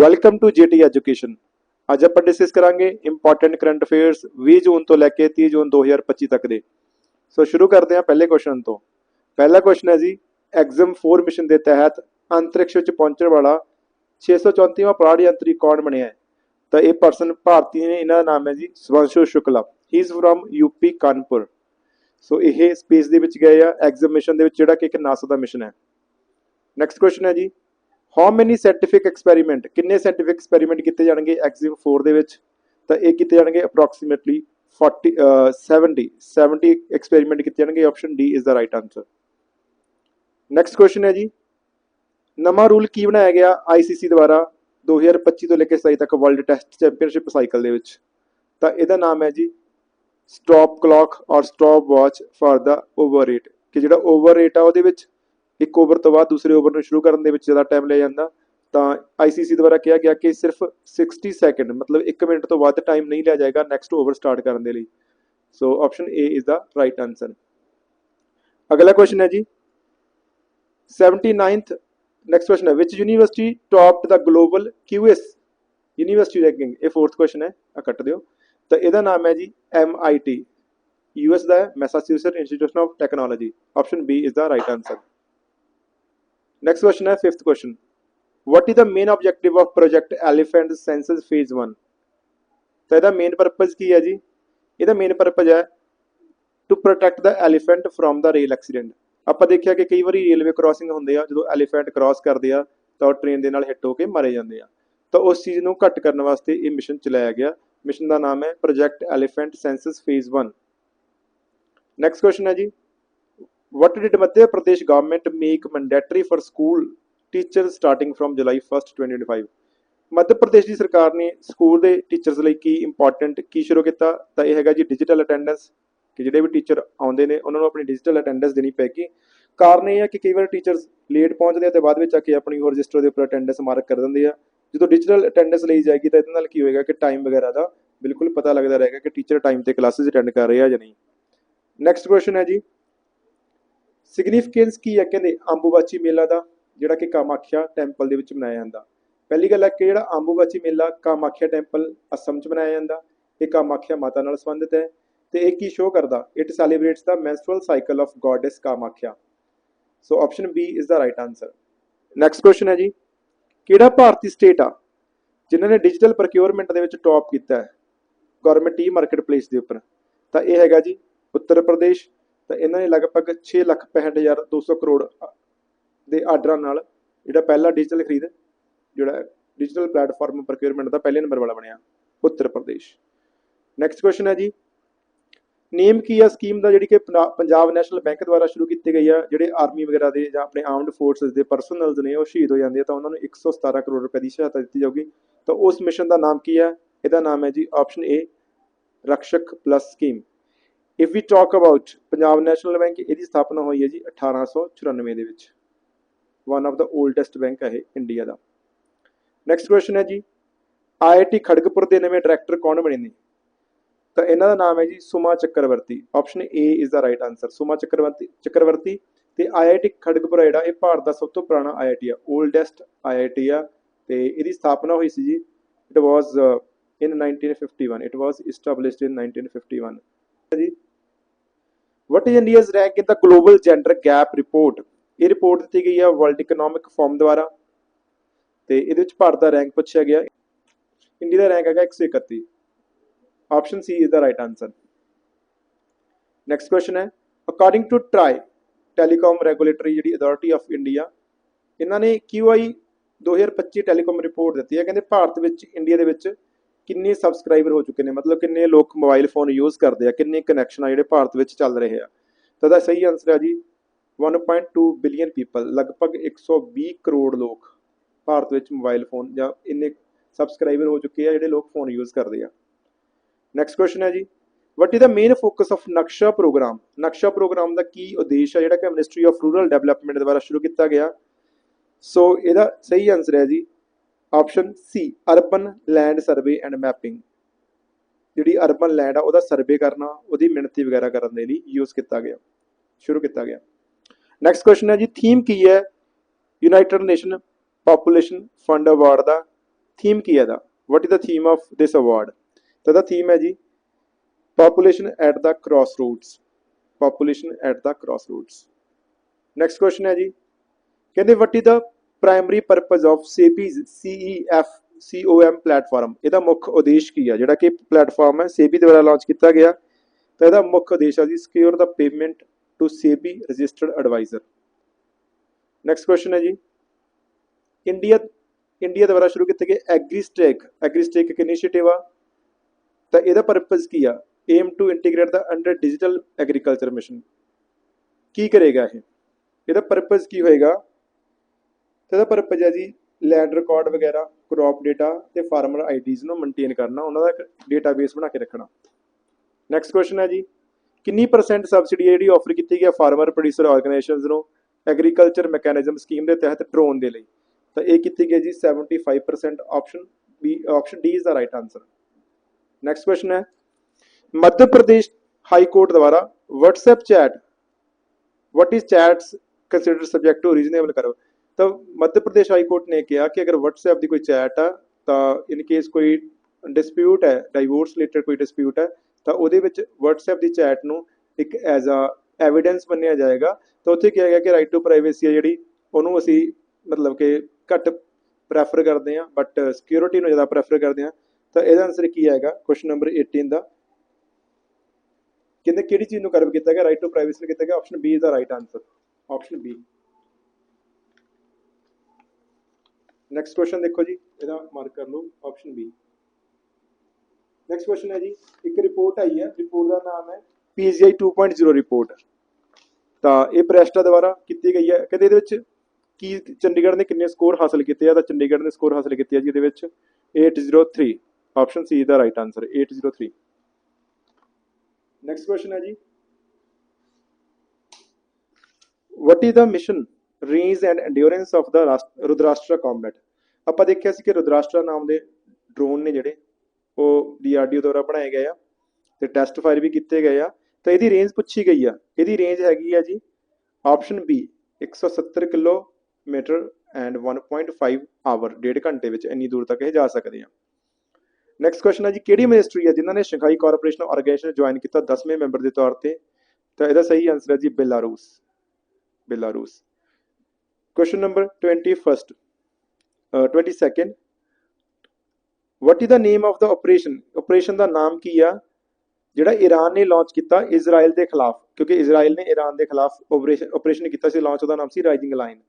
Welcome to GT education ਅੱਜ ਆਪਾਂ discuss ਕਰਾਂਗੇ ਇੰਪੋਰਟੈਂਟ ਕਰੰਟ ਅਫੇਅਰਸ 20 ਜੂਨ ਤੋਂ ਲੈ ਕੇ 30 ਜੂਨ 2025 ਤੱਕ ਦੇ। ਸੋ ਸ਼ੁਰੂ ਕਰਦੇ ਹਾਂ ਪਹਿਲੇ ਕੁਐਸਚਨ ਤੋਂ। ਪਹਿਲਾ ਕੁਐਸਚਨ ਹੈ ਜੀ ਐਗਜ਼ਮ 4 ਮਿਸ਼ਨ ਦੇ ਤਹਿਤ ਅੰਤਰਿਕਸ਼ ਵਿੱਚ ਪਹੁੰਚਣ ਵਾਲਾ 634ਵਾਂ ਪ੍ਰਾਣੀ ਯੰਤਰੀ ਕੌਣ ਬਣਿਆ ਹੈ? ਤਾਂ ਇਹ ਪਰਸਨ ਭਾਰਤੀ ਨੇ, ਇਹਨਾਂ ਦਾ ਨਾਮ ਹੈ ਜੀ Swanshu Shukla. He is from UP Kanpur so ਇਹ ਸਪੇਸ ਦੇ ਵਿੱਚ ਗਏ ਆ ਐਗਜ਼ਮ ਮਿਸ਼ਨ ਦੇ ਵਿੱਚ ਜਿਹੜਾ ਕਿ ਇੱਕ ਨਾਸਾ ਦਾ ਮਿਸ਼ਨ ਹੈ। ਨੈਕਸਟ ਕੁਐਸਚਨ ਹੈ ਜੀ ਹਾਊ ਮੈਨੀ ਸਾਇੰਟੀਫਿਕ ਐਕਸਪੈਰੀਮੈਂਟ ਕਿੰਨੇ ਸਾਇੰਟੀਫਿਕ ਐਕਸਪੈਰੀਮੈਂਟ ਕੀਤੇ ਜਾਣਗੇ ਐਗਜ਼ਮ 4 ਦੇ ਵਿੱਚ? ਤਾਂ ਇਹ ਕੀਤੇ ਜਾਣਗੇ ਅਪਰੋਕਸੀਮੇਟਲੀ 40 ਅਹ 70 70 ਐਕਸਪੈਰੀਮੈਂਟ ਕੀਤੇ ਜਾਣਗੇ। Option D is the right answer next question ਹੈ ਜੀ। ਨਵਾਂ ਰੂਲ ਕੀ ਬਣਾਇਆ ਗਿਆ ਆਈਸੀਸੀ ਦੁਆਰਾ 2025 ਤੋਂ ਲੈ ਕੇ 27 ਤੱਕ ਵਰਲਡ ਟੈਸਟ ਚੈਂਪੀਅਨਸ਼ਿਪ ਸਾਈਕਲ ਦੇ ਵਿੱਚ? ਤਾਂ ਇਹਦਾ ਨਾਮ ਹੈ ਜੀ stop clock or stopwatch for the over rate ਕਿ ਜਿਹੜਾ ਓਵਰ ਰੇਟ ਆ ਉਹਦੇ ਵਿੱਚ ਇੱਕ ਓਵਰ ਤੋਂ ਬਾਅਦ ਦੂਸਰੇ ਓਵਰ ਨੂੰ ਸ਼ੁਰੂ ਕਰਨ ਦੇ ਵਿੱਚ ਜ਼ਿਆਦਾ ਟਾਈਮ ਲੈ ਜਾਂਦਾ। ਤਾਂ ਆਈਸੀਸੀ ਦੁਆਰਾ ਕਿਹਾ ਗਿਆ ਕਿ ਸਿਰਫ 60 ਸੈਕਿੰਡ ਮਤਲਬ 1 ਮਿੰਟ ਤੋਂ ਵੱਧ ਟਾਈਮ ਨਹੀਂ ਲਿਆ ਜਾਏਗਾ ਨੈਕਸਟ ਓਵਰ ਸਟਾਰਟ ਕਰਨ ਦੇ ਲਈ। So option A is the right answer ਅਗਲਾ ਕੁਐਸਚਨ ਹੈ ਜੀ। 79th ਨੈਕਸਟ ਕੁਐਸਚਨ ਹੈ which university topped the global QS university ranking ਇਹ ਫੋਰਥ ਕੁਐਸਚਨ ਹੈ ਆ ਕੱਟ ਦਿਓ। ਤਾਂ ਇਹਦਾ ਨਾਮ ਹੈ ਜੀ MIT US the Massachusetts institution of technology option B is the right answer next question ਹੈ fifth question what is the main objective of project elephant census phase 1 ਤਾਂ ਇਹਦਾ ਮੇਨ ਪਰਪਸ ਕੀ ਹੈ ਜੀ? ਇਹਦਾ ਮੇਨ ਪਰਪਸ ਹੈ to protect the elephant from the rail accident ਆਪਾਂ ਦੇਖਿਆ ਕਿ ਕਈ ਵਾਰੀ ਰੇਲਵੇ ਕ੍ਰਾਸਿੰਗ ਹੁੰਦੇ ਆ, ਜਦੋਂ ਐਲੀਫੈਂਟ ਕ੍ਰਾਸ ਕਰਦੇ ਆ, ਤਾਂ ਉਹ ਟ੍ਰੇਨ ਦੇ ਨਾਲ ਹਿੱਟ ਹੋ ਕੇ ਮਾਰੇ ਜਾਂਦੇ ਆ। ਤਾਂ ਉਸ ਚੀਜ਼ ਨੂੰ ਘੱਟ ਕਰਨ ਵਾਸਤੇ ਇਹ ਮਿਸ਼ਨ ਚਲਾਇਆ ਗਿਆ। ਮਿਸ਼ਨ ਦਾ ਨਾਮ ਹੈ project elephant census phase 1 next question ਹੈ ਜੀ। What did Madhya Pradesh government make mandatory for school teachers starting from July 1st 2025 Madhya Pradesh ਦੀ ਸਰਕਾਰ ਨੇ ਸਕੂਲ ਦੇ ਟੀਚਰਸ ਲਈ ਕੀ ਇੰਪੋਰਟੈਂਟ ਕੀ ਸ਼ੁਰੂ ਕੀਤਾ? ਤਾਂ ਇਹ ਹੈਗਾ ਜੀ ਡਿਜੀਟਲ ਅਟੈਂਡੈਂਸ ਕਿ ਜਿਹੜੇ ਵੀ ਟੀਚਰ ਆਉਂਦੇ ਨੇ, ਉਹਨਾਂ ਨੂੰ ਆਪਣੀ ਡਿਜੀਟਲ ਅਟੈਂਡੈਂਸ ਦੇਣੀ ਪੈਗੀ ਕਾਰਨ ਇਹ ਹੈ ਕਿ ਕਈ ਵਾਰ ਟੀਚਰਸ ਲੇਟ ਪਹੁੰਚਦੇ ਆ ਤੇ ਬਾਅਦ ਵਿੱਚ ਆ ਕੇ ਆਪਣੀ ਉਹ ਰਜਿਸਟਰ ਦੇ ਉੱਪਰ ਅਟੈਂਡੈਂਸ ਮਾਰਕ ਕਰ ਦਿੰਦੇ ਆ। ਜਦੋਂ ਡਿਜੀਟਲ ਅਟੈਂਡੈਂਸ ਲਈ ਜਾਏਗੀ ਤਾਂ ਇਹਦੇ ਨਾਲ ਕੀ ਹੋਏਗਾ ਕਿ ਟਾਈਮ ਵਗੈਰਾ ਦਾ ਬਿਲਕੁਲ ਪਤਾ ਲੱਗਦਾ ਰਹੇਗਾ ਕਿ ਟੀਚਰ ਟਾਈਮ ਤੇ ਕਲਾਸਿਸ ਅਟੈਂਡ ਕਰ ਰਿਹਾ ਜਾਂ ਨਹੀਂ। ਨੈਕਸਟ ਕੁਐਸਚਨ ਹੈ ਜੀ ਸਿਗਨੀਫੀਕੈਂਸ ਕੀ ਹੈ ਕਹਿੰਦੇ? ਅੰਬੂਬਾਚੀ ਮੇਲਾ ਦਾ, ਜਿਹੜਾ ਕਿ ਕਾਮਾਖਿਆ ਟੈਂਪਲ ਦੇ ਵਿੱਚ ਮਨਾਇਆ ਜਾਂਦਾ। ਪਹਿਲੀ ਗੱਲ ਹੈ ਕਿ ਜਿਹੜਾ ਅੰਬੂਬਾਚੀ ਮੇਲਾ ਕਾਮਾਖਿਆ ਟੈਂਪਲ ਅਸਮ 'ਚ ਮਨਾਇਆ ਜਾਂਦਾ। ਇਹ ਕਾਮਾਖਿਆ ਮਾਤਾ ਨਾਲ ਸੰਬੰਧਿਤ ਹੈ ਤੇ ਇਹ ਕੀ ਸ਼ੋਅ ਕਰਦਾ? It celebrates the menstrual cycle of goddess Kamakhya. So option B is the right answer next question ਹੈ ਜੀ। ਕਿਹੜਾ ਭਾਰਤੀ ਸਟੇਟ ਆ ਜਿਨ੍ਹਾਂ ਨੇ ਡਿਜੀਟਲ ਪ੍ਰੋਕਿਉਰਮੈਂਟ ਦੇ ਵਿੱਚ ਟੌਪ ਕੀਤਾ ਹੈ? ਗਵਰਨਮੈਂਟ ਈ ਮਾਰਕੀਟ ਪਲੇਸ ਦੇ ਉੱਪਰ। ਤਾਂ ਇਹ ਹੈਗਾ ਜੀ ਉੱਤਰ ਪ੍ਰਦੇਸ਼ ਤਾਂ ਇਹਨਾਂ ਨੇ ਲਗਭਗ 6,65,200 ਕਰੋੜ ਦੇ ਆਰਡਰਾਂ ਨਾਲ ਜਿਹੜਾ ਪਹਿਲਾ ਡਿਜੀਟਲ ਖਰੀਦ ਜਿਹੜਾ ਡਿਜੀਟਲ ਪਲੇਟਫਾਰਮ ਪ੍ਰੋਕਿਉਰਮੈਂਟ ਦਾ ਪਹਿਲੇ ਨੰਬਰ ਵਾਲਾ ਬਣਿਆ ਉੱਤਰ ਪ੍ਰਦੇਸ਼। ਨੈਕਸਟ ਕੁਐਸਚਨ ਹੈ ਜੀ। ਨੇਮ ਕੀ ਆ ਸਕੀਮ ਦਾ ਜਿਹੜੀ ਕਿ ਪਨਾ- ਪੰਜਾਬ ਨੈਸ਼ਨਲ ਬੈਂਕ ਦੁਆਰਾ ਸ਼ੁਰੂ ਕੀਤੀ ਗਈ ਆ ਜਿਹੜੇ ਆਰਮੀ ਵਗੈਰਾ ਦੇ ਜਾਂ ਆਪਣੇ ਆਰਮਡ ਫੋਰਸਸ ਦੇ ਪਰਸਨਲਸ ਨੇ ਉਹ ਸ਼ਹੀਦ ਹੋ ਜਾਂਦੇ ਆ ਤਾਂ ਉਹਨਾਂ ਨੂੰ 117 ਕਰੋੜ ਰੁਪਏ ਦੀ ਸਹਾਇਤਾ ਦਿੱਤੀ ਜਾਊਗੀ। ਤਾਂ ਉਸ ਮਿਸ਼ਨ ਦਾ ਨਾਮ ਕੀ ਹੈ ਇਹਦਾ ਨਾਮ ਹੈ ਜੀ option A Rakshak plus scheme if we talk about Punjab national bank ਇਹਦੀ ਸਥਾਪਨਾ ਹੋਈ ਹੈ ਜੀ 1894 ਦੇ ਵਿੱਚ। One of the oldest bank ਹੈ ਇਹ ਇੰਡੀਆ ਦਾ। ਨੈਕਸਟ ਕੁਐਸਚਨ ਹੈ ਜੀ ਆਈਆਈਟੀ ਖੜਗਪੁਰ ਦੇ ਨਵੇਂ ਡਾਇਰੈਕਟਰ ਕੌਣ ਬਣੇ ਨੇ? ਤਾਂ ਇਹਨਾਂ ਦਾ ਨਾਮ ਹੈ ਜੀ Suma Chakravarty. Option A is the right answer Suma Chakravarty Chakravarty ਤੇ ਆਈਆਈਟੀ ਖੜਗਪੁਰ ਆ ਜਿਹੜਾ, ਇਹ ਭਾਰਤ ਦਾ ਸਭ ਤੋਂ ਪੁਰਾਣਾ ਆਈਆਈਟੀ ਆ। 올ਡੈਸਟ ਆਈਆਈਟੀ ਆ ਤੇ ਇਹਦੀ ਸਥਾਪਨਾ ਹੋਈ ਸੀ ਜੀ it was in 1951 it was established in 1951 ਜੀ what is India's rank in the global gender gap report ਇਹ ਰਿਪੋਰਟ ਦਿੱਤੀ ਗਈ ਹੈ ਵਰਲਡ ਇਕਨੋਮਿਕ ਫੋਰਮ ਦੁਆਰਾ। ਤੇ ਇਹਦੇ ਵਿੱਚ ਭਾਰਤ ਦਾ ਰੈਂਕ ਪੁੱਛਿਆ ਗਿਆ। ਇੰਡੀਆ ਦਾ ਰੈਂਕ ਹੈਗਾ 131 option C is the right answer next question ਹੈ। According to TRAI telecom regulatory ਜਿਹੜੀ ਅਥਾਰਟੀ ਆਫ ਇੰਡੀਆ ਇਹਨਾਂ ਨੇ QI 2025 ਟੈਲੀਕਾਮ ਰਿਪੋਰਟ ਦਿੱਤੀ ਹੈ ਕਹਿੰਦੇ ਭਾਰਤ ਵਿੱਚ ਇੰਡੀਆ ਦੇ ਵਿੱਚ ਕਿੰਨੇ ਸਬਸਕ੍ਰਾਈਬਰ ਹੋ ਚੁੱਕੇ ਨੇ? ਮਤਲਬ ਕਿੰਨੇ ਲੋਕ ਮੋਬਾਈਲ ਫੋਨ ਯੂਜ਼ ਕਰਦੇ ਆ? ਕਿੰਨੇ ਕਨੈਕਸ਼ਨ ਆ ਜਿਹੜੇ ਭਾਰਤ ਵਿੱਚ ਚੱਲ ਰਹੇ ਆ? ਤਾਂ ਦਾ ਸਹੀ ਆਨਸਰ ਹੈ ਜੀ 1.2 ਬਿਲੀਅਨ ਪੀਪਲ ਲਗਭਗ 120 ਕਰੋੜ ਲੋਕ ਭਾਰਤ ਵਿੱਚ ਮੋਬਾਈਲ ਫੋਨ ਜਾਂ ਇੰਨੇ ਸਬਸਕ੍ਰਾਈਬਰ ਹੋ ਚੁੱਕੇ ਆ ਜਿਹੜੇ ਲੋਕ ਫੋਨ ਯੂਜ਼ ਕਰਦੇ ਆ। ਨੈਕਸਟ ਕੁਐਸਚਨ ਹੈ ਜੀ what is the main focus of Naksha program Naksha program ਦਾ ਕੀ ਉਦੇਸ਼ ਹੈ ਜਿਹੜਾ ਕਿ ਮਿਨਿਸਟਰੀ ਆਫ ਰੂਰਲ ਡਿਵੈਲਪਮੈਂਟ ਦੁਆਰਾ ਸ਼ੁਰੂ ਕੀਤਾ ਗਿਆ। ਸੋ ਇਹਦਾ ਸਹੀ ਆਨਸਰ ਹੈ ਜੀ option C urban land survey and mapping ਜਿਹੜੀ ਅਰਬਨ ਲੈਂਡ ਆ, ਉਹਦਾ ਸਰਵੇ ਕਰਨਾ, ਉਹਦੀ ਮਿਣਤੀ ਵਗੈਰਾ ਕਰਨ ਦੇ ਲਈ ਯੂਜ਼ ਕੀਤਾ ਗਿਆ। ਸ਼ੁਰੂ ਕੀਤਾ ਗਿਆ। ਨੈਕਸਟ ਕੁਐਸਚਨ ਹੈ ਜੀ ਥੀਮ ਕੀ ਹੈ? United nation population fund award ਦਾ ਥੀਮ ਕੀ ਹੈ ਦਾ what is the theme of this award ਤਾਂ ਦਾ ਥੀਮ ਹੈ ਜੀ population at the at roots population at the the roots next question ਹੈ ਜੀ, ਕਹਿੰਦੇ what is the primary purpose of SEBI's CEF COM platform ਇਹਦਾ ਮੁੱਖ ਉਦੇਸ਼ ਕੀ ਆ? ਜਿਹੜਾ ਕਿ ਪਲੇਟਫਾਰਮ ਹੈ ਸੇਬੀ ਦੁਆਰਾ ਲਾਂਚ ਕੀਤਾ ਗਿਆ। ਤਾਂ ਇਹਦਾ ਮੁੱਖ ਉਦੇਸ਼ ਆ ਜੀ secure the payment to SEBI registered advisor next question ਹੈ ਜੀ। ਇੰਡੀਆ ਇੰਡੀਆ ਦੁਆਰਾ ਸ਼ੁਰੂ ਕੀਤੇ ਗਏ ਐਗਰੀਸਟੇਕ ਐਗਰੀਸਟੇਕ ਇੱਕ ਇਨੀਸ਼ੀਏਟਿਵ ਆ। ਤਾਂ ਇਹਦਾ ਪਰਪਸ ਕੀ ਆ? Aim to integrate the under digital agriculture mission ਕੀ ਕਰੇਗਾ ਇਹ? ਇਹਦਾ ਪਰਪਸ ਕੀ ਹੋਏਗਾ? ਤੇ ਇਹਦਾ ਪਰਪਸ ਹੈ ਜੀ ਲੈਂਡ ਰਿਕਾਰਡ ਵਗੈਰਾ ਕ੍ਰੌਪ ਡਾਟਾ ਤੇ ਫਾਰਮਰ ਆਈਡੀਜ਼ ਨੂੰ ਮੇਨਟੇਨ ਕਰਨਾ, ਉਹਨਾਂ ਦਾ ਇੱਕ ਡਾਟਾਬੇਸ ਬਣਾ ਕੇ ਰੱਖਣਾ। ਨੈਕਸਟ ਕੁਐਸਚਨ ਹੈ ਜੀ, ਕਿੰਨੀ ਪਰਸੈਂਟ ਸਬਸਿਡੀ ਜਿਹੜੀ ਆਫਰ ਕੀਤੀ ਗਈ ਹੈ ਫਾਰਮਰ ਪ੍ਰੋਡਿਊਸਰ ਆਰਗੇਨਾਈਜੇਸ਼ਨਸ ਨੂੰ ਐਗਰੀਕਲਚਰ ਮੈਕੈਨਿਜ਼ਮ ਸਕੀਮ ਦੇ ਤਹਿਤ ਡਰੋਨ ਦੇ ਲਈ? ਤਾਂ ਇਹ ਕੀਤੀ ਗਈ ਜੀ 75% option B option D is the right answer next question ਹੈ, ਮੱਧ ਪ੍ਰਦੇਸ਼ ਹਾਈ ਕੋਰਟ ਦੁਆਰਾ WhatsApp chat what is chats considered subject to reasonable ਕਰੋ ਤਾਂ ਮੱਧ ਪ੍ਰਦੇਸ਼ ਹਾਈ ਕੋਰਟ ਨੇ ਕਿਹਾ ਕਿ ਅਗਰ WhatsApp ਦੀ ਕੋਈ ਚੈਟ ਆ, ਤਾਂ ਇਨ ਕੇਸ ਕੋਈ ਡਿਸਪਿਊਟ ਹੈ ਡਾਈਵੋਰਸ ਰਿਲੇਟਡ ਕੋਈ ਡਿਸਪਿਊਟ ਹੈ, ਤਾਂ ਉਹਦੇ ਵਿੱਚ WhatsApp ਦੀ ਚੈਟ ਨੂੰ ਇੱਕ ਐਜ਼ ਆ ਐਵੀਡੈਂਸ ਮੰਨਿਆ ਜਾਏਗਾ। ਤਾਂ ਉੱਥੇ ਕਿਹਾ ਗਿਆ ਕਿ ਰਾਈਟ ਟੂ ਪ੍ਰਾਈਵੇਸੀ ਹੈ ਜਿਹੜੀ, ਉਹਨੂੰ ਅਸੀਂ ਮਤਲਬ ਕਿ ਘੱਟ ਪ੍ਰੈਫਰ ਕਰਦੇ ਹਾਂ ਬਟ ਸਿਕਿਉਰਿਟੀ ਨੂੰ ਜ਼ਿਆਦਾ ਪ੍ਰੈਫਰ ਕਰਦੇ ਹਾਂ। ਤਾਂ ਇਹਦਾ ਆਨਸਰ ਕੀ ਆਏਗਾ? ਕੁਐਸਚਨ ਨੰਬਰ 18 ਦਾ। ਕਹਿੰਦੇ ਕਿਹੜੀ ਚੀਜ਼ ਨੂੰ ਕਰਵ ਕੀਤਾ ਗਿਆ? ਰਾਈਟ ਟੂ ਪ੍ਰਾਈਵੇਸੀ ਨੂੰ ਕੀਤਾ ਗਿਆ? Option B is the right answer option B next question ਦੇਖੋ ਜੀ, ਇਹਦਾ ਮਾਰਕ ਕਰ ਲਓ ਆਪਸ਼ਨ ਬੀ ਨੈਕਸਟ ਕੁਐਸਚਨ ਹੈ ਜੀ, ਇੱਕ ਰਿਪੋਰਟ ਆਈ ਹੈ ਰਿਪੋਰਟ ਦਾ ਨਾਮ ਹੈ PGI 2.0 ਰਿਪੋਰਟ ਤਾਂ ਇਹ ਪ੍ਰੈਸਟਾ ਦੁਆਰਾ ਕੀਤੀ ਗਈ ਹੈ, ਕਹਿੰਦੇ ਇਹਦੇ ਵਿੱਚ ਕੀ ਚੰਡੀਗੜ੍ਹ ਨੇ ਕਿੰਨੇ ਸਕੋਰ ਹਾਸਲ ਕੀਤੇ ਆ, ਤਾਂ ਚੰਡੀਗੜ੍ਹ ਨੇ ਸਕੋਰ ਹਾਸਲ ਕੀਤੇ ਆ ਜੀ, ਇਹਦੇ ਵਿੱਚ 803 option C the right answer 803 next question ਹੈ ਜੀ, what is the mission range and endurance of the Rast- Rudrastra combat ਆਪਾਂ ਦੇਖਿਆ ਸੀ ਕਿ ਰੁਦਰਾਸ਼ਟਰਾ ਨਾਮ ਦੇ ਡਰੋਨ ਨੇ ਜਿਹੜੇ, ਉਹ ਡੀਆਰਡੀਓ ਦੁਆਰਾ ਬਣਾਏ ਗਏ ਆ ਤੇ ਟੈਸਟ ਫਾਇਰ ਵੀ ਕੀਤੇ ਗਏ ਆ। ਤਾਂ ਇਹਦੀ ਰੇਂਜ ਪੁੱਛੀ ਗਈ ਆ। ਇਹਦੀ ਰੇਂਜ ਹੈਗੀ ਆ ਜੀ option B 170 kilometre and 1.5 hour ਡੇਢ ਘੰਟੇ ਵਿੱਚ ਇੰਨੀ ਦੂਰ ਤੱਕ ਇਹ ਜਾ ਸਕਦੇ ਆ। ਨੈਕਸਟ ਕੁਐਸਚਨ ਹੈ ਜੀ, ਕਿਹੜੀ ਮਿਨਿਸਟਰੀ ਹੈ ਜਿਨ੍ਹਾਂ ਨੇ ਸ਼ੰਘਾਈ ਕਾਰਪੋਰੇਸ਼ਨ ਆਰਗੇਨਾਈਜੇਸ਼ਨ ਜੁਆਇਨ ਕੀਤਾ 10ਵੇਂ ਮੈਂਬਰ ਦੇ ਤੌਰ ਤੇ? ਤਾਂ ਇਹਦਾ ਸਹੀ ਆਨਸਰ ਹੈ ਜੀ Belarus Belarus question number 21st uh, 22nd what is the name of the operation? Operation ਦਾ ਨਾਮ ਕੀ ਆ? ਜਿਹੜਾ ਈਰਾਨ ਨੇ ਲਾਂਚ ਕੀਤਾ ਇਜ਼ਰਾਈਲ ਦੇ ਖਿਲਾਫ ਕਿਉਂਕਿ ਇਜ਼ਰਾਈਲ ਨੇ ਈਰਾਨ ਦੇ ਖਿਲਾਫ ਆਪਰੇਸ਼ਨ ਆਪਰੇਸ਼ਨ ਕੀਤਾ ਸੀ ਲਾਂਚ ਉਹਦਾ ਨਾਮ ਸੀ ਰਾਈਜ਼ਿੰਗ ਲਾਈਨ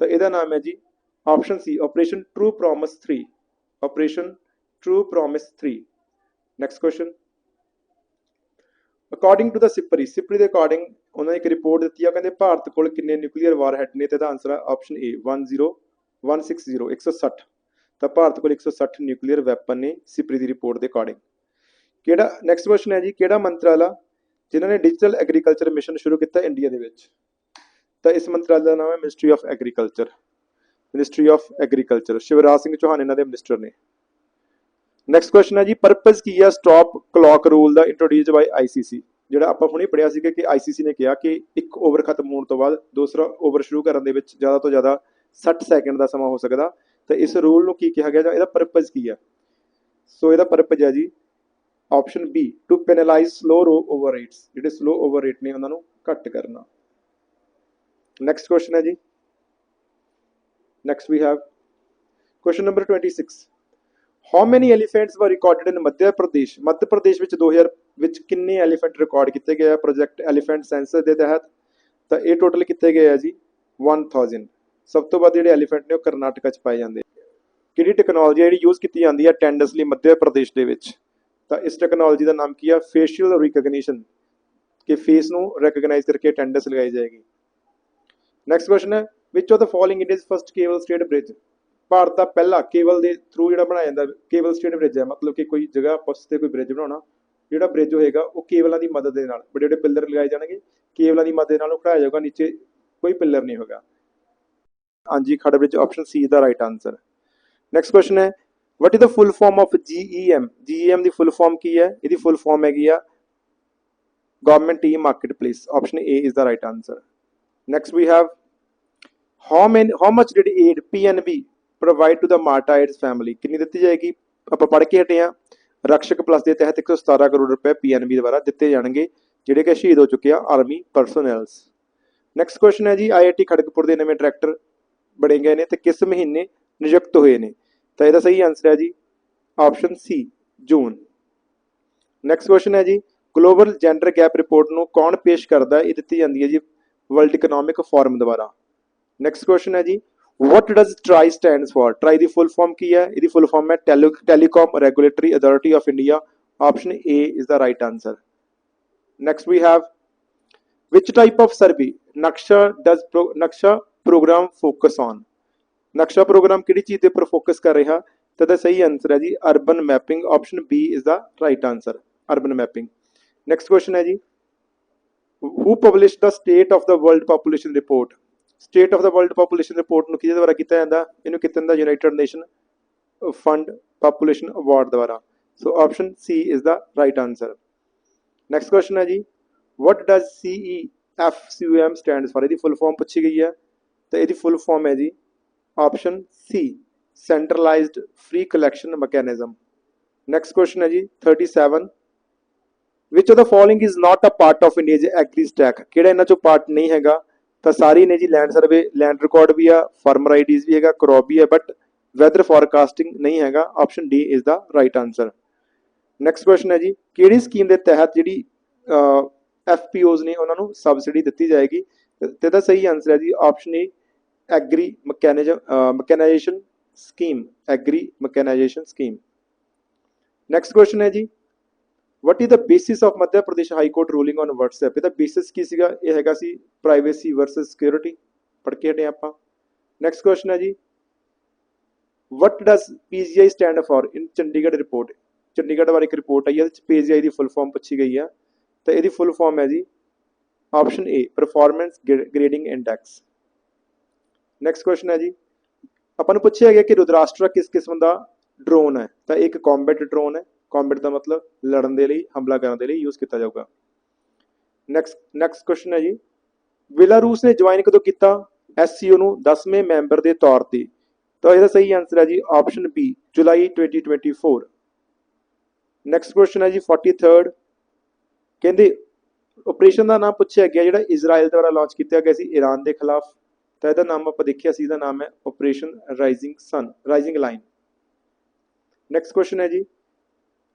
ਤਾਂ ਇਹਦਾ ਨਾਮ ਹੈ ਜੀ option C operation true promise 3 operation true promise 3 next question according to the SIPRI SIPRI ਦੇ ਅਕੋਰਡਿੰਗ ਉਹਨਾਂ ਨੇ ਇੱਕ ਰਿਪੋਰਟ ਦਿੱਤੀ ਆ, ਕਹਿੰਦੇ ਭਾਰਤ ਕੋਲ ਕਿੰਨੇ ਨਿਊਕਲੀਅਰ ਵਾਰਹੈਡ ਨੇ ਤੇ ਇਹਦਾ ਆਨਸਰ ਹੈ ਆਪਸ਼ਨ ਏ 10 160 160 ਤਾਂ ਭਾਰਤ ਕੋਲ 160 ਨਿਊਕਲੀਅਰ ਵੈਪਨ ਨੇ ਸਿਪਰੀ ਦੀ ਰਿਪੋਰਟ ਦੇ ਅਕੋਰਡਿੰਗ ਕਿਹੜਾ ਨੈਕਸਟ ਕੁਐਸਚਨ ਹੈ ਜੀ, ਕਿਹੜਾ ਮੰਤਰਾਲਾ ਜਿਨ੍ਹਾਂ ਨੇ ਡਿਜੀਟਲ ਐਗਰੀਕਲਚਰ ਮਿਸ਼ਨ ਸ਼ੁਰੂ ਕੀਤਾ ਇੰਡੀਆ ਦੇ ਵਿੱਚ? ਤਾਂ ਇਸ ਮੰਤਰਾਲੇ ਦਾ ਨਾਮ ਹੈ ministry of agriculture ministry of agriculture Shivraj Singh Chouhan ਇਹਨਾਂ ਦੇ ਮਿਨਿਸਟਰ ਨੇ। ਨੈਕਸਟ ਕੁਐਸਚਨ ਹੈ ਜੀ ਪਰਪਸ ਕੀ ਹੈ ਸਟਾਪ ਕਲੌਕ ਰੂਲ ਦਾ ਇੰਟਰੋਡਿਊਸਡ ਬਾਈ ਆਈਸੀਸੀ ਜਿਹੜਾ ਆਪਾਂ ਹੁਣੇ ਪੜਿਆ ਸੀਗਾ ਕਿ ਆਈਸੀਸੀ ਨੇ ਕਿਹਾ ਕਿ ਇੱਕ ਓਵਰ ਖਤਮ ਹੋਣ ਤੋਂ ਬਾਅਦ ਦੂਸਰਾ ਓਵਰ ਸ਼ੁਰੂ ਕਰਨ ਦੇ ਵਿੱਚ ਜ਼ਿਆਦਾ ਤੋਂ ਜ਼ਿਆਦਾ 60 ਸੈਕਿੰਡ ਦਾ ਸਮਾਂ ਹੋ ਸਕਦਾ। ਤਾਂ ਇਸ ਰੂਲ ਨੂੰ ਕੀ ਕਿਹਾ ਗਿਆ ਜਾਂ ਇਹਦਾ ਪਰਪਸ ਕੀ ਹੈ? ਸੋ ਇਹਦਾ ਪਰਪਸ ਹੈ ਜੀ option B to penalise slow over rates ਜਿਹੜੇ ਸਲੋ ਓਵਰ ਰੇਟ ਨੇ ਉਹਨਾਂ ਨੂੰ ਘੱਟ ਕਰਨਾ। ਨੈਕਸਟ ਕੁਐਸਚਨ ਹੈ ਜੀ। Next we have question number 26 how many elephants were recorded in Madhya Pradesh Madhya Pradesh ਵਿੱਚ 2000 ਵਿੱਚ ਕਿੰਨੇ ਐਲੀਫੈਂਟ ਰਿਕਾਰਡ ਕੀਤੇ ਗਏ ਆ? ਪ੍ਰੋਜੈਕਟ ਐਲੀਫੈਂਟ ਸੈਂਸਸ ਦੇ ਤਹਿਤ ਤਾਂ ਇਹ ਟੋਟਲ ਕੀਤੇ ਗਏ ਆ ਜੀ 1000 ਸਭ ਤੋਂ ਵੱਧ ਜਿਹੜੇ ਐਲੀਫੈਂਟ ਨੇ ਉਹ ਕਰਨਾਟਕਾ 'ਚ ਪਾਏ ਜਾਂਦੇ ਕਿਹੜੀ ਟੈਕਨੋਲੋਜੀ ਜਿਹੜੀ ਯੂਜ਼ ਕੀਤੀ ਜਾਂਦੀ ਹੈ ਟੈਂਡਸਲੀ ਮੱਧ ਪ੍ਰਦੇਸ਼ ਦੇ ਵਿੱਚ? ਤਾਂ ਇਸ ਟੈਕਨੋਲੋਜੀ ਦਾ ਨਾਮ ਕੀ ਆ? ਫੇਸ਼ੀਅਲ ਰਿਕਗਨੀਸ਼ਨ ਕਿ ਫੇਸ ਨੂੰ ਰੈਕਗਨਾਈਜ਼ ਕਰਕੇ ਅਟੈਂਡੈਂਸ ਲਗਾਈ ਜਾਏਗੀ। ਨੈਕਸਟ ਕੁਐਸਚਨ ਹੈ which of the following is first cable state bridge Bharat ਦਾ ਪਹਿਲਾ ਕੇਬਲ ਦੇ ਥਰੂ ਜਿਹੜਾ ਬਣਾਇਆ ਜਾਂਦਾ, ਕੇਬਲ ਸਟੇਟ ਬ੍ਰਿਜ ਹੈ, ਮਤਲਬ ਕਿ ਕੋਈ ਜਗ੍ਹਾ ਆਪਾਂ ਤੇ ਕੋਈ ਬ੍ਰਿਜ ਬਣਾਉਣਾ, ਜਿਹੜਾ ਬ੍ਰਿਜ ਹੋਏਗਾ, ਉਹ ਕੇਬਲਾਂ ਦੀ ਮਦਦ ਦੇ ਨਾਲ ਵੱਡੇ ਵੱਡੇ ਪਿੱਲਰ ਲਗਾਏ ਜਾਣਗੇ, ਕੇਬਲਾਂ ਦੀ ਮਦਦ ਦੇ ਨਾਲ ਉਹ ਖੜਾਇਆ ਜਾਊਗਾ, ਨੀਚੇ ਕੋਈ ਪਿੱਲਰ ਨਹੀਂ ਹੋਗਾ ਹਾਂਜੀ ਖੜਾ bridge option C the right answer next question ਹੈ, what is the full form of GEM GEM ਦੀ ਫੁੱਲ ਫਾਰਮ ਕੀ ਹੈ? ਇਹਦੀ ਫੁੱਲ ਫਾਰਮ ਹੈਗੀ ਆ government e marketplace option A is the right answer next we have, how many, how much did aid PNB provide to the martyr martyrs family ਕਿੰਨੀ ਦਿੱਤੀ ਜਾਏਗੀ? ਆਪਾਂ ਪੜ੍ਹ ਕੇ ਹਟੇ ਆ ਰਕਸ਼ਕ ਪਲੱਸ ਦੇ ਤਹਿਤ 117 ਕਰੋੜ ਰੁਪਏ ਪੀਐਨਬੀ ਦੁਆਰਾ ਦਿੱਤੇ ਜਾਣਗੇ, ਜਿਹੜੇ ਕਿ ਸ਼ਹੀਦ ਹੋ ਚੁੱਕੇ ਆ ਆਰਮੀ ਪਰਸਨਲਸ ਨੈਕਸਟ ਕੁਐਸਚਨ ਹੈ ਜੀ ਆਈਆਈਟੀ ਖੜਗਪੁਰ ਦੇ ਨਵੇਂ ਡਾਇਰੈਕਟਰ ਬਣੇ ਗਏ ਨੇ ਤੇ ਕਿਸ ਮਹੀਨੇ ਨਿਯੁਕਤ ਹੋਏ ਨੇ? ਤਾਂ ਇਹਦਾ ਸਹੀ ਆਨਸਰ ਹੈ ਜੀ option C June next question ਹੈ ਜੀ ਗਲੋਬਲ ਜੈਂਡਰ ਗੈਪ ਰਿਪੋਰਟ ਨੂੰ ਕੌਣ ਪੇਸ਼ ਕਰਦਾ ਇਹ ਦਿੱਤੀ ਜਾਂਦੀ ਹੈ ਜੀ ਵਰਲਡ ਇਕਨੋਮਿਕ ਫੋਰਮ ਦੁਆਰਾ। ਨੈਕਸਟ ਕੁਐਸਚਨ ਹੈ ਜੀ what does TRI stands for TRI ਦੀ ਫੁੱਲ ਫਾਰਮ ਕੀ ਹੈ ਇਹਦੀ ਫੁੱਲ ਫਾਰਮ ਹੈ telecom regulatory authority of India option A is the right answer next we have which type of survey ਨਕਸ਼ਾ does pro, ਨਕਸ਼ਾ program focus on Naksha program ਕਿਹੜੀ ਚੀਜ਼ ਦੇ ਉੱਪਰ ਫੋਕਸ ਕਰ ਰਿਹਾ ਤਾਂ ਦਾ ਸਹੀ ਆਨਸਰ ਹੈ ਜੀ urban mapping option B is the right answer urban mapping next question ਹੈ ਜੀ who published the state of the world population report state of the world population report ਨੂੰ ਕਿਹਦੇ ਦੁਆਰਾ ਕੀਤਾ ਜਾਂਦਾ? ਇਹਨੂੰ ਕੀਤਾ ਜਾਂਦਾ united nation fund population award ਦੁਆਰਾ। So option C is the right answer next question ਹੈ ਜੀ। What U M stands for? ਇਹਦੀ ਫੁੱਲ ਫਾਰਮ ਪੁੱਛੀ ਗਈ ਹੈ। ਤਾਂ ਇਹਦੀ ਫੁੱਲ ਫਾਰਮ ਹੈ ਜੀ। Option C centralised free collection mechanism next question ਹੈ ਜੀ 37 which of the following is not a part of India's agri stack ਕਿਹੜਾ ਇਹਨਾਂ ਚੋਂ ਪਾਰਟ ਨਹੀਂ ਹੈਗਾ? ਤਾਂ ਸਾਰੀ ਨੇ ਜੀ ਲੈਂਡ ਸਰਵੇ ਲੈਂਡ ਰਿਕਾਰਡ ਵੀ ਆ ਫਾਰਮਰ ਆਈਡੀਜ਼ ਵੀ ਹੈਗਾ ਕ੍ਰੌਪ ਵੀ ਹੈ ਬਟ ਵੈਦਰ ਫੋਰਕਾਸਟਿੰਗ ਨਹੀਂ ਹੈਗਾ option D is the right answer next question ਹੈ ਜੀ, ਕਿਹੜੀ ਸਕੀਮ ਦੇ ਤਹਿਤ ਜਿਹੜੀ ਐਫਪੀਓਜ਼ ਨੇ ਉਹਨਾਂ ਨੂੰ ਸਬਸਿਡੀ ਦਿੱਤੀ ਜਾਏਗੀ? ਤੇ ਇਹਦਾ ਸਹੀ ਆਨਸਰ ਹੈ ਜੀ option A agri mechanism mechanisation scheme agri mechanisation scheme next question ਹੈ ਜੀ what is the basis of Madhya Pradesh high court ruling on WhatsApp? ਇਹਦਾ ਬੇਸਿਸ ਕੀ ਸੀਗਾ ਇਹ ਹੈਗਾ ਸੀ ਪ੍ਰਾਈਵੇਸੀ ਵਰਸਸ ਸਿਕਿਉਰਿਟੀ ਪੜ੍ਹ ਕੇ ਹਟੇ ਆਪਾਂ ਨੈਕਸਟ ਕੁਐਸਚਨ ਹੈ ਜੀ what does PGI stand for in Chandigarh report Chandigarh ਬਾਰੇ ਇੱਕ ਰਿਪੋਰਟ ਆਈ ਹੈ ਇਹਦੇ ਚ PGI ਦੀ ਫੁੱਲ ਫਾਰਮ ਪੁੱਛੀ ਗਈ ਆ ਤਾਂ ਇਹਦੀ ਫੁੱਲ ਫਾਰਮ ਹੈ ਜੀ option A performance grading index next question ਹੈ ਜੀ ਆਪਾਂ ਨੂੰ ਪੁੱਛਿਆ ਗਿਆ ਕਿ ਰੁਦਰਾਸ਼ਟਰਾ ਕਿਸ ਕਿਸਮ ਦਾ ਡਰੋਨ ਹੈ ਤਾਂ ਇਹ ਇੱਕ ਕੰਬੈਟ ਡਰੋਨ ਹੈ ਕੰਬੈਟ ਦਾ ਮਤਲਬ ਲੜਨ ਦੇ ਲਈ, ਹਮਲਾ ਕਰਨ ਦੇ ਲਈ ਯੂਜ਼ ਕੀਤਾ ਜਾਊਗਾ। ਨੈਕਸਟ ਨੈਕਸਟ ਕੁਐਸਚਨ ਹੈ ਜੀ। ਬੇਲਾਰੂਸ ਨੇ ਜੁਆਇਨ ਕਦੋਂ ਕੀਤਾ? ਐਸਸੀਓ ਨੂੰ 10ਵੇਂ ਮੈਂਬਰ ਦੇ ਤੌਰ ਤੇ। ਤਾਂ ਇਹਦਾ ਸਹੀ ਆਨਸਰ ਹੈ ਜੀ option B July 2024 next question ਹੈ ਜੀ 43rd ਕਹਿੰਦੇ ਆਪਰੇਸ਼ਨ ਦਾ ਨਾਮ ਪੁੱਛਿਆ ਗਿਆ, ਜਿਹੜਾ ਇਜ਼ਰਾਈਲ ਦੁਆਰਾ ਲਾਂਚ ਕੀਤਾ ਗਿਆ ਸੀ ਈਰਾਨ ਦੇ ਖਿਲਾਫ। ਤਾਂ ਇਹਦਾ ਨਾਮ ਆਪਾਂ ਦੇਖਿਆ ਸੀ, ਇਹਦਾ ਨਾਮ ਹੈ operation rising sun rising line next question ਹੈ ਜੀ।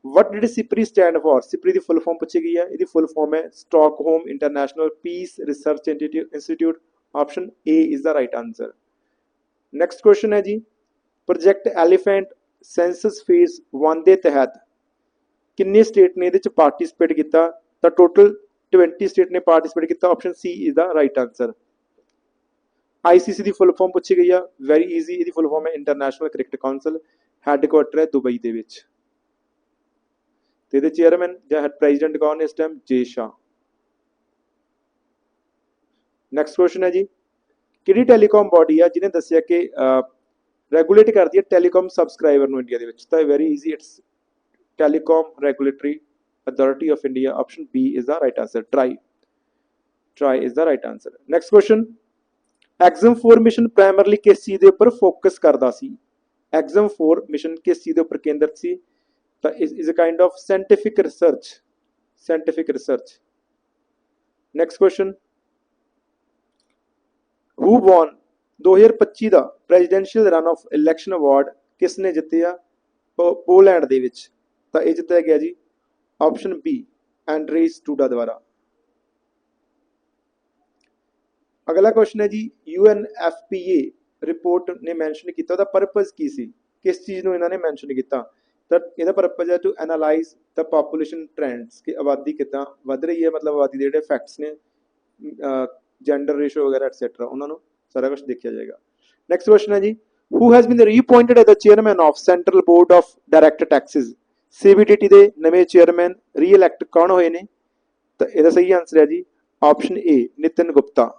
What did SIPRI stand for? SIPRI the full form ਪੁੱਛੀ ਗਈ ਹੈ ਇਹਦੀ ਫੁੱਲ ਫਾਰਮ ਹੈ Stockholm international peace research institute option A is the right answer next question ਹੈ ਜੀ project elephant senses face 1 ਦੇ ਤਹਿਤ ਕਿੰਨੇ ਸਟੇਟ ਨੇ ਇਹਦੇ ਚ ਪਾਰਟਿਸਿਪੇਟ ਕੀਤਾ? ਤਾਂ ਟੋਟਲ 20 ਸਟੇਟ ਨੇ ਪਾਰਟਿਸਿਪੇਟ ਕੀਤਾ। Option C is the right answer. ICC ਦੀ ਫੁੱਲ ਫਾਰਮ ਪੁੱਛੀ ਗਈ ਆ। ਵੈਰੀ ਈਜ਼ੀ ਇਹਦੀ ਫੁੱਲ ਫਾਰਮ ਹੈ ਇੰਟਰਨੈਸ਼ਨਲ ਕ੍ਰਿਕਟ ਕਾਉਂਸਲ ਹੈੱਡਕੁਆਟਰ ਹੈ ਦੁਬਈ ਦੇ ਵਿੱਚ। ਤੇ ਇਹਦੇ ਚੇਅਰਮੈਨ ਜਾਂ ਹੈਡ ਪ੍ਰੈਜ਼ੀਡੈਂਟ ਕੌਣ ਨੇ ਇਸ ਟਾਈਮ ਜੇ ਸ਼ਾ ਨੈਕਸਟ ਕੁਐਸਚਨ ਹੈ ਜੀ। ਕਿਹੜੀ ਟੈਲੀਕਾਮ ਬਾਡੀ ਆ ਜਿਹਨੇ ਦੱਸਿਆ ਕਿ ਰੈਗੂਲੇਟ ਕਰਦੀ ਹੈ ਟੈਲੀਕਾਮ ਸਬਸਕ੍ਰਾਈਬਰ ਨੂੰ ਇੰਡੀਆ ਦੇ ਵਿੱਚ? ਤਾਂ very easy it's telecom regulatory authority of India option B is the right answer TRAI TRAI is the right answer next question Axiom 4 mission primarily ਕਿਸ ਚੀਜ਼ ਦੇ ਉੱਪਰ ਫੋਕਸ ਕਰਦਾ ਸੀ। ਐਗਜ਼ਮ 4 ਮਿਸ਼ਨ ਕਿਸ ਚੀਜ਼ ਦੇ ਉੱਪਰ ਕੇਂਦਰਿਤ ਸੀ। ਤਾਂ ਇਸ is a kind of scientific research scientific research next question who won 2025 ਦਾ presidential run of election award ਕਿਸ ਨੇ ਜਿੱਤਿਆ ਪੋ- ਪੋਲੈਂਡ ਦੇ ਵਿੱਚ। ਤਾਂ ਇਹ ਜਿੱਤਿਆ ਗਿਆ ਜੀ ਆਪਸ਼ਨ ਬੀ ਐਂਡਰੇਸ ਟੂਡਾ ਦੁਆਰਾ। ਅਗਲਾ ਕੁਐਸਚਨ ਹੈ ਜੀ ਯੂਐਨਐਫਪੀਏ ਰਿਪੋਰਟ ਨੇ ਮੈਂਸ਼ਨ ਕੀਤਾ। ਉਹਦਾ ਪਰਪਸ ਕੀ ਸੀ? ਕਿਸ ਚੀਜ਼ ਨੂੰ ਇਹਨਾਂ ਨੇ ਮੈਂਸ਼ਨ ਕੀਤਾ? ਤਾਂ ਇਹਦਾ ਪਰਪਸ ਹੈ to analyse the population trends ਕਿ ਆਬਾਦੀ ਕਿੱਦਾਂ ਵੱਧ ਰਹੀ ਹੈ, ਮਤਲਬ ਆਬਾਦੀ ਦੇ ਜਿਹੜੇ ਫੈਕਟਸ ਨੇ ਜੈਂਡਰ ਰੇਸ਼ੋ ਵਗੈਰਾ ਐਟਸੈਟਰਾ ਉਹਨਾਂ ਨੂੰ ਸਾਰਾ ਕੁਝ ਦੇਖਿਆ ਜਾਏਗਾ। ਨੈਕਸਟ ਕੁਐਸਚਨ ਹੈ ਜੀ who has been reappointed as the chairman of central board of direct taxes CBDT ਦੇ ਨਵੇਂ ਚੇਅਰਮੈਨ ਰੀਇਲੈਕਟ ਕੌਣ ਹੋਏ ਨੇ? ਤਾਂ ਇਹਦਾ ਸਹੀ ਆਨਸਰ ਹੈ ਜੀ option A Nitin Gupta.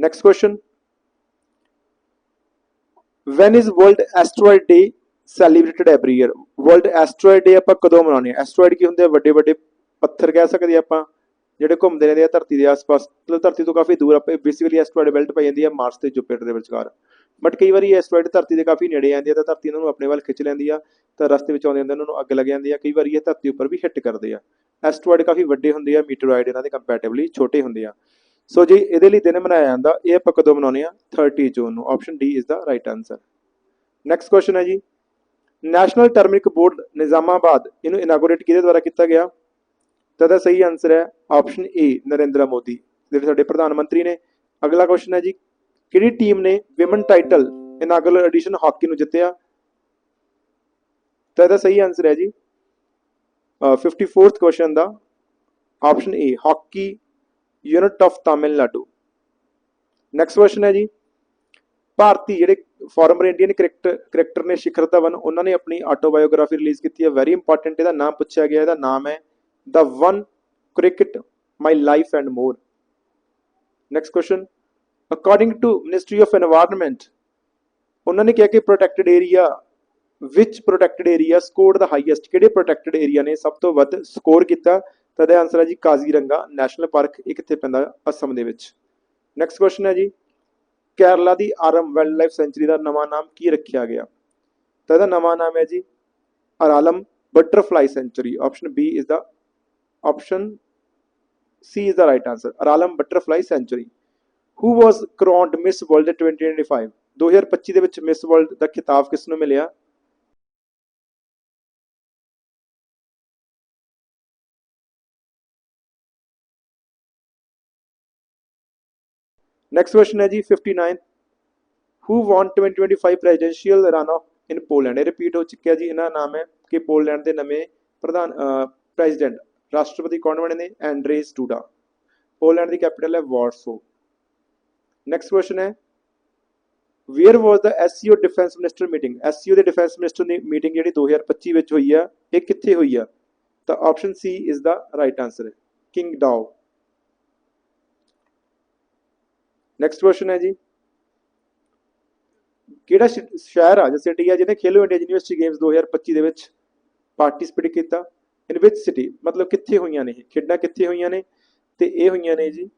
Next question when is world asteroid day? Celebrated every year world asteroid day ਆਪਾਂ ਕਦੋਂ ਮਨਾਉਂਦੇ ਆ ਐਸਟਰੋਇਡ ਕੀ ਹੁੰਦੇ ਆ? ਵੱਡੇ ਵੱਡੇ ਪੱਥਰ ਕਹਿ ਸਕਦੇ ਆ ਆਪਾਂ, ਜਿਹੜੇ ਘੁੰਮਦੇ ਰਹਿੰਦੇ ਆ ਧਰਤੀ ਦੇ ਆਸ-ਪਾਸ। ਮਤਲਬ ਧਰਤੀ ਤੋਂ ਕਾਫੀ ਦੂਰ ਆਪਾਂ ਬੇਸਿਕਲੀ ਐਸਟਰੋਇਡ ਬੈਲਟ ਪਈ ਜਾਂਦੀ ਆ ਮਾਰਸ ਤੇ ਜੁਪੀਟਰ ਦੇ ਵਿਚਕਾਰ। ਬਟ ਕਈ ਵਾਰੀ ਐਸਟਰੋਇਡ ਧਰਤੀ ਦੇ ਕਾਫੀ ਨੇੜੇ ਆਉਂਦੀ ਆ ਤਾਂ ਧਰਤੀ ਉਹਨਾਂ ਨੂੰ ਆਪਣੇ ਵੱਲ ਖਿੱਚ ਲੈਂਦੀ ਆ, ਤਾਂ ਰਸਤੇ ਵਿੱਚ ਆਉਂਦੇ ਹੁੰਦੇ ਉਹਨਾਂ ਨੂੰ ਅੱਗ ਲੱਗ ਜਾਂਦੀ ਆ। ਕਈ ਵਾਰੀ ਇਹ ਧਰਤੀ ਉੱਪਰ ਵੀ ਹਿੱਟ ਕਰਦੇ ਆ। ਐਸਟਰੋਇਡ ਕਾਫੀ ਵੱਡੇ ਹੁੰਦੇ ਆ ਮੀਟਰੋਇਡ ਇਹਨਾਂ ਦੇ ਕੰਪੈਰੀਟਿਵਲੀ ਛੋਟੇ ਹੁੰਦੇ ਆ। ਸੋ ਜੀ, ਇਹਦੇ ਲਈ ਦਿਨ ਮਨਾਇਆ ਜਾਂਦਾ, ਇਹ ਆਪਾਂ ਕਦੋਂ ਮਨਾਉਂਦੇ ਆ 30 ਜੂਨ ਨੂੰ। Option D is the right answer next question ਹੈ ਜੀ। ਨੈਸ਼ਨਲ ਟਰਮਰਿਕ ਬੋਰਡ ਨਿਜ਼ਾਮਾਬਾਦ ਇਹਨੂੰ ਇਨਾਗੋਰੇਟ ਕਿਹਦੇ ਦੁਆਰਾ ਕੀਤਾ ਗਿਆ? ਤਾਂ ਦਾ ਸਹੀ ਆਨਸਰ ਹੈ ਆਪਸ਼ਨ ਏ ਨਰਿੰਦਰ ਮੋਦੀ, ਜਿਹੜੇ ਸਾਡੇ ਪ੍ਰਧਾਨ ਮੰਤਰੀ ਨੇ। ਅਗਲਾ ਕੁਐਸਚਨ ਹੈ ਜੀ, ਕਿਹੜੀ ਟੀਮ ਨੇ women title inaugural edition hockey ਨੂੰ ਜਿੱਤਿਆ? ਤਾਂ ਇਹਦਾ ਸਹੀ ਆਨਸਰ ਹੈ ਜੀ, ਅਹ 54th question the option A hockey unit of Tamil Nadu next question ਹੈ ਜੀ ਭਾਰਤੀ ਜਿਹੜੇ ਫਾਰਮਰ ਇੰਡੀਅਨ ਕ੍ਰਿਕਟਰ ਕ੍ਰਿਕਟਰ ਨੇ ਸ਼ਿਖਰ ਧਵਨ, ਉਹਨਾਂ ਨੇ ਆਪਣੀ ਆਟੋਬਾਇਓਗ੍ਰਾਫੀ ਰਿਲੀਜ਼ ਕੀਤੀ ਹੈ। ਵੈਰੀ ਇੰਪੋਰਟੈਂਟ ਇਹਦਾ ਨਾਮ ਪੁੱਛਿਆ ਗਿਆ, ਇਹਦਾ ਨਾਮ ਹੈ the one cricket my life and more next question according to ministry of environment ਉਹਨਾਂ ਨੇ ਕਿਹਾ ਕਿ protected area which protected area scored the highest ਕਿਹੜੇ ਪ੍ਰੋਟੈਕਟਡ ਏਰੀਆ ਨੇ ਸਭ ਤੋਂ ਵੱਧ ਸਕੋਰ ਕੀਤਾ? ਤਾਂ ਇਹਦਾ ਆਨਸਰ ਹੈ ਜੀ ਕਾਜ਼ੀਰੰਗਾ ਨੈਸ਼ਨਲ ਪਾਰਕ ਇੱਕ ਕਿੱਥੇ ਪੈਂਦਾ? ਅਸਮ ਦੇ ਵਿੱਚ। ਨੈਕਸਟ ਕੁਐਸਚਨ ਹੈ ਜੀ ਕੇਰਲਾ ਦੀ ਆਰਮ ਵਾਈਲਡ ਲਾਈਫ ਸੈਂਚੁਰੀ ਦਾ ਨਵਾਂ ਨਾਮ ਕੀ ਰੱਖਿਆ ਗਿਆ? ਤਾਂ ਇਹਦਾ ਨਵਾਂ ਨਾਮ ਹੈ ਜੀ Aralam butterfly sanctuary. Option B is the option C is the right answer Aralam butterfly sanctuary. Who was crowned miss world 2025 2025 ਦੇ ਵਿੱਚ ਮਿਸ ਵਰਲਡ ਦਾ ਖਿਤਾਬ ਕਿਸ ਨੂੰ ਮਿਲਿਆ? ਨੈਕਸਟ ਕੁਐਸਚਨ ਹੈ ਜੀ 59 who won 2025 presidential runoff in Poland ਇਹ repeat ਹੋ ਚੁੱਕਿਆ ਜੀ, ਇਹਨਾਂ ਦਾ ਨਾਮ ਹੈ ਕਿ ਪੋਲੈਂਡ ਦੇ ਨਵੇਂ ਪ੍ਰਧਾਨ ਪ੍ਰੈਜ਼ੀਡੈਂਟ ਰਾਸ਼ਟਰਪਤੀ ਕੌਣ ਬਣੇ ਨੇ? ਐਂਡਰੇਸ ਡੂਡਾ ਪੋਲੈਂਡ ਦੀ ਕੈਪੀਟਲ ਹੈ ਵਾਰਸੋ ਨੈਕਸਟ ਕੁਐਸਚਨ ਹੈ where was the SCO defence minister meeting SCO ਦੇ ਡਿਫੈਂਸ ਮਿਨਿਸਟਰ ਦੀ ਮੀਟਿੰਗ ਜਿਹੜੀ 2025 ਵਿੱਚ ਹੋਈ ਆ, ਇਹ ਕਿੱਥੇ ਹੋਈ ਆ? ਤਾਂ option C is the right answer Qingdao next question ਹੈ ਜੀ। ਕਿਹੜਾ ਸ਼- ਸ਼ਹਿਰ ਆ ਜਾਂ ਸਿਟੀ ਆ ਜਿਹਨੇ ਖੇਲੋ ਇੰਡੀਆ ਯੂਨੀਵਰਸਿਟੀ ਗੇਮਸ 2025 ਦੇ ਵਿੱਚ ਪਾਰਟਿਸਿਪੇਟ ਕੀਤਾ? ਇਨ ਵਿਚ ਸਿਟੀ ਮਤਲਬ ਕਿੱਥੇ ਹੋਈਆਂ ਨੇ ਇਹ? ਖੇਡਾਂ ਕਿੱਥੇ ਹੋਈਆਂ ਨੇ? ਤੇ ਇਹ ਹੋਈਆਂ ਨੇ ਜੀ।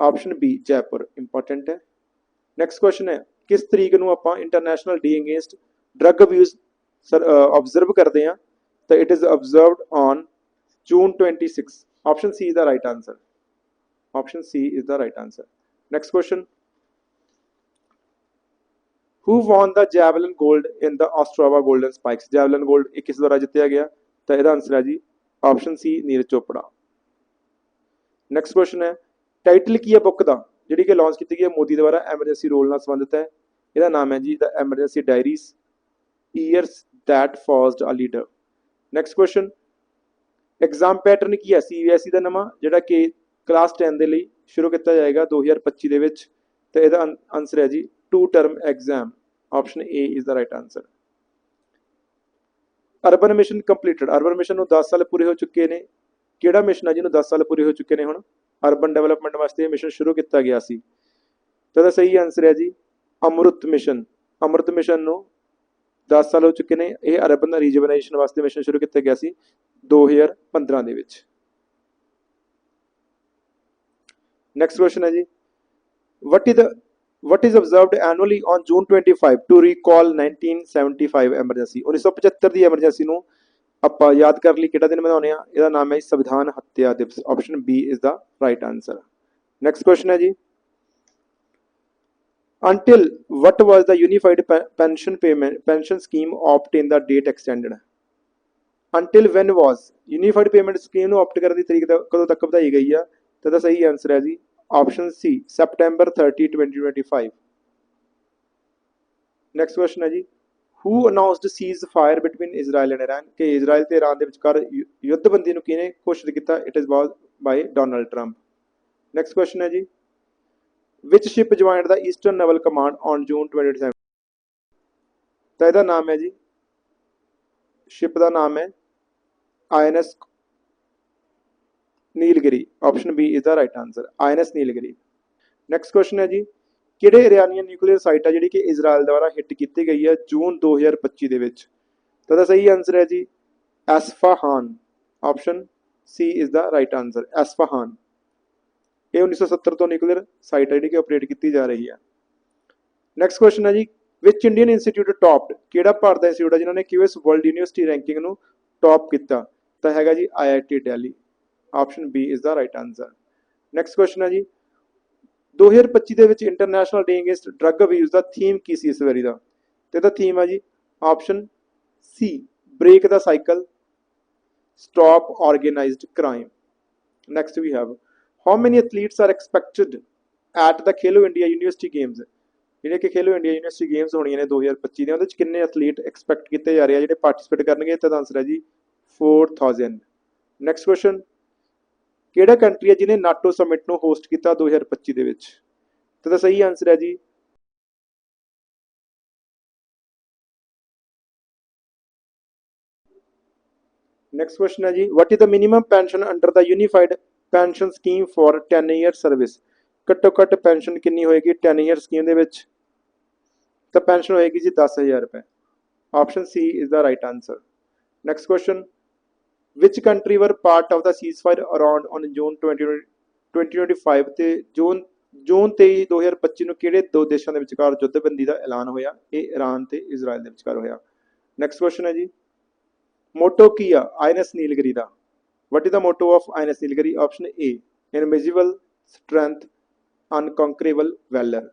Option B Jaipur. ਇੰਪੋਰਟੈਂਟ ਹੈ। ਨੈਕਸਟ ਕੁਐਸਚਨ ਹੈ। ਕਿਸ ਤਰੀਕ ਨੂੰ ਆਪਾਂ international day against drug abuse observe ਕਰਦੇ ਹਾਂ? ਤਾਂ it is observed on June 26 option C is the right answer option C is the right answer next question. Who won the javelin gold in the ostrava golden spikes javelin gold ਇਹ ਕਿਸ ਦੁਆਰਾ ਜਿੱਤਿਆ ਗਿਆ? ਤਾਂ ਇਹਦਾ answer ਹੈ ਜੀ option C Neeraj Chopra. Next question ਹੈ ਟਾਈਟਲ ਕੀ ਹੈ ਬੁੱਕ ਦਾ? ਜਿਹੜੀ ਕਿ ਲਾਂਚ ਕੀਤੀ ਗਈ ਹੈ, ਮੋਦੀ ਦੁਆਰਾ ਐਮਰਜੈਂਸੀ ਰੋਲ ਨਾਲ ਸੰਬੰਧਿਤ ਹੈ। ਇਹਦਾ ਨਾਮ ਹੈ ਜੀ the emergency diaries years that forged a leader next question exam pattern ਕੀ ਹੈ? ਸੀਬੀਐਸਈ ਦਾ ਨਵਾਂ, ਜਿਹੜਾ ਕਿ ਕਲਾਸ 10 ਦੇ ਲਈ ਸ਼ੁਰੂ ਕੀਤਾ ਜਾਏਗਾ 2025 ਦੇ ਵਿੱਚ। ਤੇ ਇਹਦਾ ਆਨਸਰ ਹੈ ਜੀ two term exam option A is the right answer urban mission completed urban mission ਨੂੰ 10 ਸਾਲ ਪੂਰੇ ਹੋ ਚੁੱਕੇ ਨੇ। ਕਿਹੜਾ ਮਿਸ਼ਨ ਹੈ ਜਿਹਨੂੰ 10 ਸਾਲ ਪੂਰੇ ਹੋ ਚੁੱਕੇ ਨੇ ਹੁਣ? ਅਰਬਨ ਡਿਵੈਲਪਮੈਂਟ ਵਾਸਤੇ ਇਹ ਮਿਸ਼ਨ ਸ਼ੁਰੂ ਕੀਤਾ ਗਿਆ ਸੀ। ਤਾਂ ਇਹਦਾ ਸਹੀ ਆਨਸਰ ਹੈ ਜੀ, ਅਮਰੁਤ ਮਿਸ਼ਨ ਅਮਰੁਤ ਮਿਸ਼ਨ ਨੂੰ 10 ਸਾਲ ਹੋ ਚੁੱਕੇ ਨੇ। ਇਹ ਅਰਬਨ ਰੀਜਨਲਾਈਜੇਸ਼ਨ ਵਾਸਤੇ ਮਿਸ਼ਨ ਸ਼ੁਰੂ ਕੀਤਾ ਗਿਆ ਸੀ 2015 ਦੇ ਵਿੱਚ। Next question ਹੈ ਜੀ what is the what is observed annually on june 25 to recall 1975 emergency 1975 ਦੀ ਐਮਰਜੈਂਸੀ ਨੂੰ ਆਪਾਂ ਯਾਦ ਕਰ ਲਈ ਕਿਹੜਾ ਦਿਨ ਮਨਾਉਂਦੇ ਆ ਇਹਦਾ ਨਾਮ ਹੈ ਜੀ Samvidhan Hatya Diwas option B is the right answer next question ਹੈ ਜੀ until what was the unified pe- pension payment pension scheme opt in the date extended until when was unified payment scheme ਨੂੰ opt ਕਰਨ ਦੀ ਤਰੀਕ ਦਾ- ਕਦੋਂ ਤੱਕ ਵਧਾਈ ਗਈ ਆ ਤਾਂ ਇਹਦਾ ਸਹੀ ਆਨਸਰ ਹੈ ਜੀ option C, September 30 2025 next question ਹੈ ਜੀ। Who announced cease fire between Israel and Iran ਕਿ ਇਜ਼ਰਾਈਲ ਤੇ ਇਰਾਨ ਦੇ ਵਿਚਕਾਰ ਯੁ- ਯੁੱਧਬੰਦੀ ਨੂੰ ਕਿਹਨੇ ਘੋਸ਼ਿਤ ਕੀਤਾ? It is was by Donald Trump next question ਹੈ ਜੀ। Which ship joined the eastern naval command on June 2027 ਤਾਂ ਇਹਦਾ ਨਾਮ ਹੈ ਜੀ। ਸ਼ਿਪ ਦਾ ਨਾਮ ਹੈ INS Nilgiri option B is the right answer INS Nilgiri. Next question ਹੈ ਜੀ, ਕਿਹੜੇ ਇਰਾਨੀਅਨ ਨਿਊਕਲੀਅਰ ਸਾਈਟ ਆ ਜਿਹੜੀ ਕਿ ਇਜ਼ਰਾਈਲ ਦੁਆਰਾ ਹਿੱਟ ਕੀਤੀ ਗਈ ਹੈ ਜੂਨ 2025 ਦੇ ਵਿੱਚ? ਤਾਂ ਦਾ ਸਹੀ ਆਨਸਰ ਹੈ ਜੀ, Isfahan. Option C is the right answer Isfahan. ਇਹ 1970 ਤੋਂ ਨਿਊਕਲੀਅਰ ਸਾਈਟ ਹੈ ਜਿਹੜੀ ਕਿ ਆਪਰੇਟ ਕੀਤੀ ਜਾ ਰਹੀ ਹੈ। ਨੈਕਸਟ ਕੁਐਸਚਨ ਹੈ ਜੀ ਵਿਚ ਇੰਡੀਅਨ ਇੰਸਟੀਚਿਊਟ ਟੌਪਡ ਕਿਹੜਾ ਭਾਰਤ ਦਾ ਇੰਸਟੀਚਿਊਟ ਹੈ ਜਿਨ੍ਹਾਂ ਨੇ ਕਿਊਐਸ ਵਰਲਡ ਯੂਨੀਵਰਸਿਟੀ ਰੈਂਕਿੰਗ ਨੂੰ ਟੌਪ ਕੀਤਾ? ਤਾਂ ਹੈਗਾ ਜੀ IIT Delhi option B is the right answer next question ਹੈ ਜੀ। 2025 ਦੇ ਵਿੱਚ international day against drug abuse the theme ਕੀ ਸੀ ਇਸ ਵਾਰੀ ਦਾ? ਤੇ ਇਹਦਾ ਥੀਮ ਹੈ ਜੀ option C break the cycle stop organised crime next we have how many athletes are expected at the Khelo India university games ਜਿਹੜੇ ਕਿ ਖੇਲੋ ਇੰਡੀਆ ਯੂਨੀਵਰਸਿਟੀ ਗੇਮਸ ਹੋਣੀਆਂ ਨੇ 2025 ਦੀਆਂ, ਉਹਦੇ ਵਿੱਚ ਕਿੰਨੇ ਐਥਲੀਟ ਐਕਸਪੈਕਟ ਕੀਤੇ ਜਾ ਰਹੇ ਆ, ਜਿਹੜੇ ਪਾਰਟਿਸਿਪੇਟ ਕਰਨਗੇ? ਤਾਂ ਆਨਸਰ ਹੈ ਜੀ 4000 ਨੈਕਸਟ ਕੁਐਸਚਨ ਕਿਹੜਾ ਕੰਟਰੀ ਹੈ ਜਿਹਨੇ ਨਾਟੋ ਸਮਿਟ ਨੂੰ ਹੋਸਟ ਕੀਤਾ 2025 ਦੇ ਵਿੱਚ? ਤਾਂ ਦਾ ਸਹੀ ਆਨਸਰ ਹੈ ਜੀ। ਨੈਕਸਟ question ਹੈ ਜੀ, what is the minimum pension under the unified pension scheme for 10 year service ਘੱਟੋ ਘੱਟ ਪੈਨਸ਼ਨ ਕਿੰਨੀ ਹੋਏਗੀ 10 year ਸਕੀਮ ਦੇ ਵਿੱਚ? ਤਾਂ ਪੈਨਸ਼ਨ ਹੋਏਗੀ ਜੀ 10000 ਰੁਪਏ। Option C is the right answer next question which country were part of the ceasefire around on June 20, 2025 ਤੇ ਜੂਨ ਜੂਨ 23 2025 ਨੂੰ ਕਿਹੜੇ ਦੋ ਦੇਸ਼ਾਂ ਦੇ ਵਿਚਕਾਰ ਜੁੱਧਬੰਦੀ ਦਾ ਐਲਾਨ ਹੋਇਆ ਇਹ ਈਰਾਨ ਤੇ ਇਜ਼ਰਾਈਲ ਦੇ ਵਿਚਕਾਰ ਹੋਇਆ ਨੈਕਸਟ ਕੁਐਸਚਨ ਹੈ ਜੀ ਮੋਟੋ ਕੀ ਆ INS Nilgiri the what is the motto of INS Nilgiri option A invisible strength unconquerable valour